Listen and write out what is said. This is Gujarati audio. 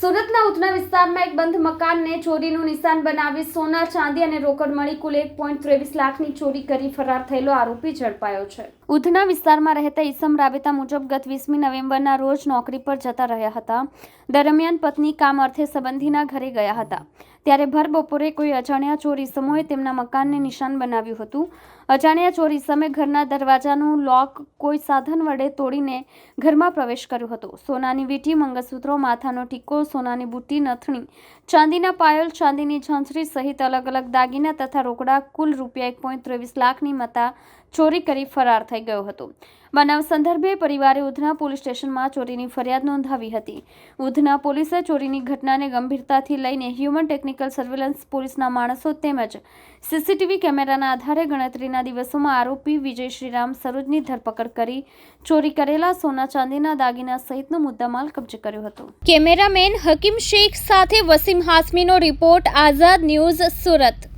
સુરતના ઉધના વિસ્તારમાં એક બંધ મકાનને ચોરીનું નિશાન બનાવી સોના, ચાંદી અને રોકડ મળી કુલ એક પોઈન્ટ ત્રેવીસ લાખની ચોરી કરી ફરાર થયેલો આરોપી ઝડપાયો છે. ઉધના વિસ્તારમાં રહેતા ઈસમ રાબેતા મુજબ ગત વીસમી નવેમ્બરના રોજ નોકરી પર જતા રહ્યા હતા. દરમિયાન પત્ની કામ અર્થે સંબંધીના ઘરે ગયા હતા. ત્યારે ભર બપોરે કોઈ અજાણ્યા ચોરી સમૂહે તેમના મકાનને નિશાન બનાવ્યું હતું. અજાણ્યા ચોરી સમયે ઘરના દરવાજાનું લોક કોઈ સાધન વડે તોડીને ઘરમાં પ્રવેશ કર્યો હતો. સોનાની વીંટી, મંગળસૂત્રો, માથાનો ટીકો, સોનાની બુટ્ટી, નથણી, ચાંદીના પાયલ, ચાંદીની ઝાંઝરી સહિત અલગ અલગ દાગીના તથા રોકડા કુલ રૂપિયા એક પોઈન્ટ ત્રેવીસ લાખની મતા ચોરી કરી ફરાર થઈ ગયો હતો. બનાવ સંદર્ભે પરિવારે ઉધના પોલીસ સ્ટેશનમાં ચોરીની ફરિયાદ નોંધાવી હતી. ઉધના પોલીસે ચોરીની ઘટનાને ગંભીરતાથી લઈને હ્યુમન ટેકનિકલ સર્વેલન્સ પોલીસના માણસો તેમજ સીસીટીવી કેમેરાના આધારે ગણતરીના દિવસોમાં આરોપી વિજય શ્રીરામ સરોજની ધરપકડ કરી ચોરી કરેલા સોના ચાંદીના દાગીના સહિતનો મુદ્દામાલ કબજે કર્યો હતો. કેમેરામેન હકીમ શેખ સાથે વસીમ હાસમીનો રિપોર્ટ, આઝાદ ન્યૂઝ સુરત.